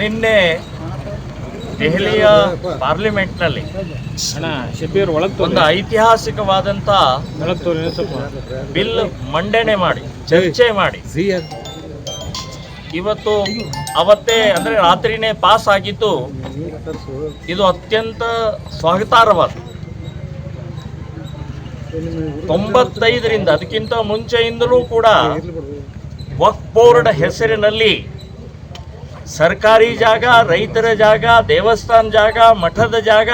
ನಿನ್ನೆ ದೆಹಲಿಯ ಪಾರ್ಲಿಮೆಂಟ್ನಲ್ಲಿ ಒಂದು ಐತಿಹಾಸಿಕವಾದಂಥ ಸ್ವಲ್ಪ. ಬಿಲ್ ಮಂಡನೆ ಮಾಡಿ ಚರ್ಚೆ ಮಾಡಿ. ಇವತ್ತು ಅವತ್ತೇ ಅಂದರೆ ರಾತ್ರಿನೇ ಪಾಸ್ ಆಗಿದ್ದು ಇದು ಅತ್ಯಂತ ಸ್ವಾಗತಾರ್ಹವಾದ. ತೊಂಬತ್ತೈದರಿಂದ ಅದಕ್ಕಿಂತ ಮುಂಚೆಯಿಂದಲೂ ಕೂಡ ವಕ್ ಬೋರ್ಡ್ ಹೆಸರಿನಲ್ಲಿ ಸರ್ಕಾರಿ ಜಾಗ ರೈತರ ಜಾಗ ದೇವಸ್ಥಾನ ಜಾಗ ಮಠದ ಜಾಗ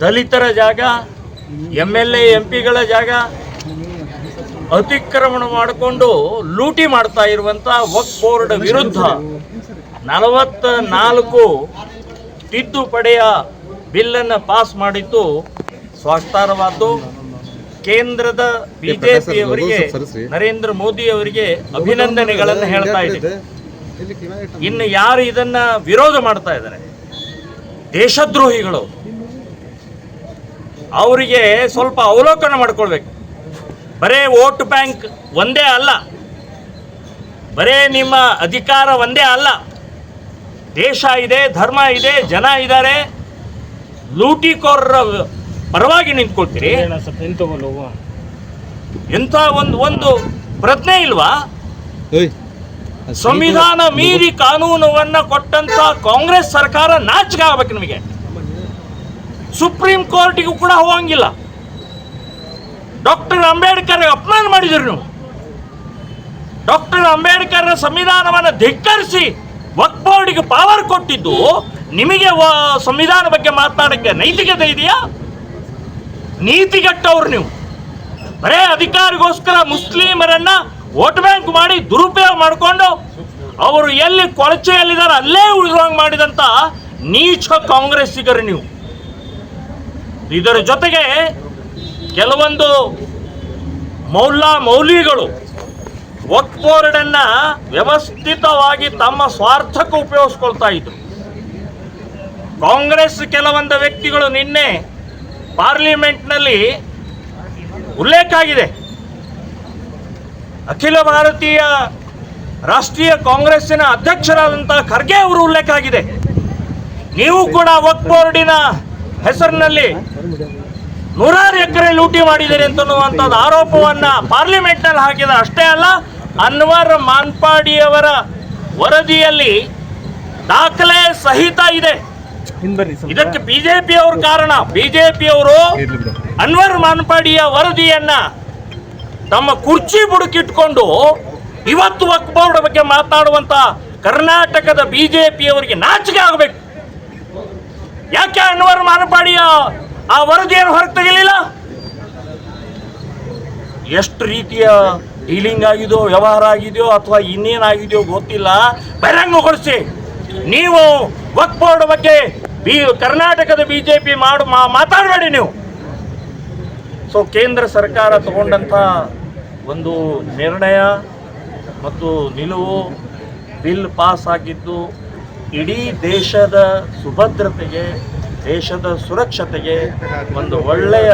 ದಲಿತರ ಜಾಗ ಎಂ ಎಲ್ ಎ ಎಂ ಪಿಗಳ ಜಾಗ ಅತಿಕ್ರಮಣ ಮಾಡಿಕೊಂಡು ಲೂಟಿ ಮಾಡ್ತಾ ಇರುವಂಥ ವಕ್ ಬೋರ್ಡ್ ವಿರುದ್ಧ ನಲವತ್ತ ನಾಲ್ಕು ತಿದ್ದುಪಡೆಯ ಬಿಲ್ಲನ್ನು ಪಾಸ್ ಮಾಡಿದ್ದು ಸ್ವಾಗತಾರ್ಹವಾದ್ದು. ಕೇಂದ್ರದ ಬಿಜೆಪಿಯವರಿಗೆ ನರೇಂದ್ರ ಮೋದಿ ಅವರಿಗೆ ಅಭಿನಂದನೆಗಳನ್ನು ಹೇಳ್ತಾ ಇದ್ದೀವಿ ಇನ್ನು ಯಾರು ಇದನ್ನ ವಿರೋಧ ಮಾಡ್ತಾ ಇದ್ದಾರೆ? ದೇಶದ್ರೋಹಿಗಳು. ಅವರಿಗೆ ಸ್ವಲ್ಪ ಅವಲೋಕನ ಮಾಡ್ಕೊಳ್ಬೇಕು. ಬರೇ ವೋಟ್ ಬ್ಯಾಂಕ್ ಒಂದೇ ಅಲ್ಲ. ಬರೇ ನಿಮ್ಮ ಅಧಿಕಾರ ಒಂದೇ ಅಲ್ಲ. ದೇಶ ಇದೆ ಧರ್ಮ ಇದೆ ಜನ ಇದ್ದಾರೆ. ಲೂಟಿಕೋರರ ಪರವಾಗಿ ನಿಂತ್ಕೊಳ್ತೀರಿ. ಎಂಥ ಒಂದು ಒಂದು ಪ್ರಜ್ಞೆ ಇಲ್ವಾ? ಸಂವಿಧಾನ ಮೀರಿ ಕಾನೂನವನ್ನ ಕೊಟ್ಟಂತ ಕಾಂಗ್ರೆಸ್ ಸರ್ಕಾರ ನಾಚಿಕೆ ಆಗ್ಬೇಕು ನಿಮಗೆ. ಸುಪ್ರೀಂ ಕೋರ್ಟಿಗೂ ಕೂಡ ಹೋಗಂಗಿಲ್ಲ. ಡಾಕ್ಟರ್ ಅಂಬೇಡ್ಕರ್ ಅಪಮಾನ ಮಾಡಿದ್ರು ನೀವು. ಡಾಕ್ಟರ್ ಅಂಬೇಡ್ಕರ್ ಸಂವಿಧಾನವನ್ನು ಧಿಕ್ಕರಿಸಿ ವಕ್ ಬೋರ್ಡಿಗೆ ಪವರ್ ಕೊಟ್ಟಿದ್ದು ನಿಮಗೆ ಸಂವಿಧಾನ ಬಗ್ಗೆ ಮಾತನಾಡಕ್ಕೆ ನೈತಿಕತೆ ಇದೆಯಾ? ನೀತಿಗೆಟ್ಟವ್ರು ನೀವು. ಬರೇ ಅಧಿಕಾರಿಗೋಸ್ಕರ ಮುಸ್ಲಿಮರನ್ನ ವೋಟ್ ಬ್ಯಾಂಕ್ ಮಾಡಿ ದುರುಪಯೋಗ ಮಾಡಿಕೊಂಡು ಅವರು ಎಲ್ಲಿ ಕೊಳಚೆಯಲ್ಲಿದ್ದಾರೆ ಅಲ್ಲೇ ಉಳಿದಂಗೆ ಮಾಡಿದಂತ ನೀಚ ಕಾಂಗ್ರೆಸ್ಸಿಗರು ನೀವು. ಇದರ ಜೊತೆಗೆ ಕೆಲವೊಂದು ಮೌಲ್ಲಾ ಮೌಲ್ಯಗಳು ವಕ್ಫ್ ಬೋರ್ಡನ್ನ ವ್ಯವಸ್ಥಿತವಾಗಿ ತಮ್ಮ ಸ್ವಾರ್ಥಕ್ಕೆ ಉಪಯೋಗಿಸ್ಕೊಳ್ತಾ ಇದ್ರು. ಕಾಂಗ್ರೆಸ್ ಕೆಲವೊಂದು ವ್ಯಕ್ತಿಗಳು ನಿನ್ನೆ ಪಾರ್ಲಿಮೆಂಟ್ನಲ್ಲಿ ಉಲ್ಲೇಖ ಆಗಿದೆ. ಅಖಿಲ ಭಾರತೀಯ ರಾಷ್ಟ್ರೀಯ ಕಾಂಗ್ರೆಸ್ಸಿನ ಅಧ್ಯಕ್ಷರಾದಂತಹ ಖರ್ಗೆ ಅವರು ಉಲ್ಲೇಖ ಆಗಿದೆ. ನೀವು ಕೂಡ ವಕ್ ಬೋರ್ಡಿನ ಹೆಸರಿನಲ್ಲಿ ನೂರಾರು ಎಕರೆ ಲೂಟಿ ಮಾಡಿದ್ದೀರಿ ಅಂತನ್ನುವಂಥದ್ದು ಆರೋಪವನ್ನ ಪಾರ್ಲಿಮೆಂಟ್ನಲ್ಲಿ ಹಾಕಿದ ಅಷ್ಟೇ ಅಲ್ಲ ಅನ್ವರ್ ಮಾನ್ಪಾಡಿಯವರ ವರದಿಯಲ್ಲಿ ದಾಖಲೆ ಸಹಿತ ಇದೆ. ಇದಕ್ಕೆ ಬಿಜೆಪಿಯವರು ಕಾರಣ. ಬಿಜೆಪಿಯವರು ಅನ್ವರ್ ಮಾನ್ಪಾಡಿಯ ವರದಿಯನ್ನ ತಮ್ಮ ಕುರ್ಚಿ ಬುಡುಕಿಟ್ಕೊಂಡು ಇವತ್ತು ವಕ್ ಬೋರ್ಡ್ ಬಗ್ಗೆ ಮಾತಾಡುವಂತ ಕರ್ನಾಟಕದ ಬಿಜೆಪಿಯವರಿಗೆ ನಾಚಿಕೆ ಆಗಬೇಕು. ಯಾಕೆ ಅನ್ವರ್ ಮಾನಪಾಡಿಯ ಆ ವರದಿಯನ್ನು ಹೊರಗೆ ತೆಗಿಲಿಲ್ಲ ಎಷ್ಟು ರೀತಿಯ ಡೀಲಿಂಗ್ ಆಗಿದೆಯೋ, ವ್ಯವಹಾರ ಆಗಿದೆಯೋ ಅಥವಾ ಇನ್ನೇನಾಗಿದೆಯೋ ಗೊತ್ತಿಲ್ಲ. ಬಹಿರಂಗಗೊಳಿಸಿ ನೀವು ವಕ್ ಬೋರ್ಡ್ ಬಗ್ಗೆ ಬಿ, ಕರ್ನಾಟಕದ ಬಿಜೆಪಿ ಮಾಡು, ಮಾ- ಮಾತಾಡಬೇಡಿ ನೀವು. ಸೊ ಕೇಂದ್ರ ಸರ್ಕಾರ ತಗೊಂಡಂಥ ಒಂದು ನಿರ್ಣಯ ಮತ್ತು ನಿಲುವು ಬಿಲ್ ಪಾಸ್ ಆಗಿದ್ದು, ಇಡೀ ದೇಶದ ಸುಭದ್ರತೆಗೆ, ದೇಶದ ಸುರಕ್ಷತೆಗೆ ಒಂದು ಒಳ್ಳೆಯ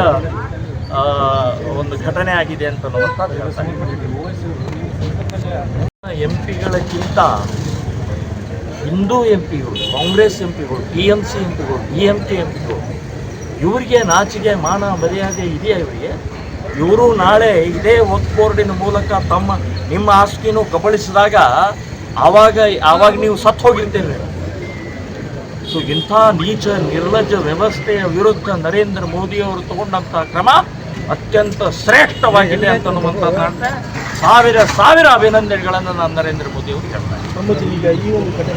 ಒಂದು ಘಟನೆ ಆಗಿದೆ ಅಂತ ಎಂ ಪಿಗಳಕ್ಕಿಂತ ಹಿಂದೂ ಎಂ ಪಿಗಳು ಕಾಂಗ್ರೆಸ್ ಎಂ ಪಿಗಳು ಟಿ ಎಂ ಸಿ ಎಂ ಪಿಗಳು ಡಿ ಎಂ ಕೆ ಎಂ ಪಿಗಳು ಇವರಿಗೆ ನಾಚಿಗೆ ಮಾನ ಮರ್ಯಾದೆ ಇದೆಯಾ ಇವರಿಗೆ? ಇವರು ನಾಳೆ ಇದೇ ವಕ್ಫ್ ಬೋರ್ಡಿನ ಮೂಲಕ ತಮ್ಮ ನಿಮ್ಮ ಆಸ್ತಿನೂ ಕಬಳಿಸಿದಾಗ ಆವಾಗ ಆವಾಗ ನೀವು ಸತ್ತು ಹೋಗಿರ್ತೀರಿ. ಸೊ ಇಂಥ ನೀಚ, ನಿರ್ಲಜ್ಜ ವ್ಯವಸ್ಥೆಯ ವಿರುದ್ಧ ನರೇಂದ್ರ ಮೋದಿ ಅವರು ತಗೊಂಡಂಥ ಕ್ರಮ ಅತ್ಯಂತ ಶ್ರೇಷ್ಠವಾಗಿದೆ ಅಂತನ್ನುವಂಥದ್ದು ಕಾಣ್ತೆ ಸಾವಿರ ಸಾವಿರ ಅಭಿನಂದನೆಗಳನ್ನು ನಾನು ನರೇಂದ್ರ ಮೋದಿ ಅವರು ಹೇಳ್ತಾರೆ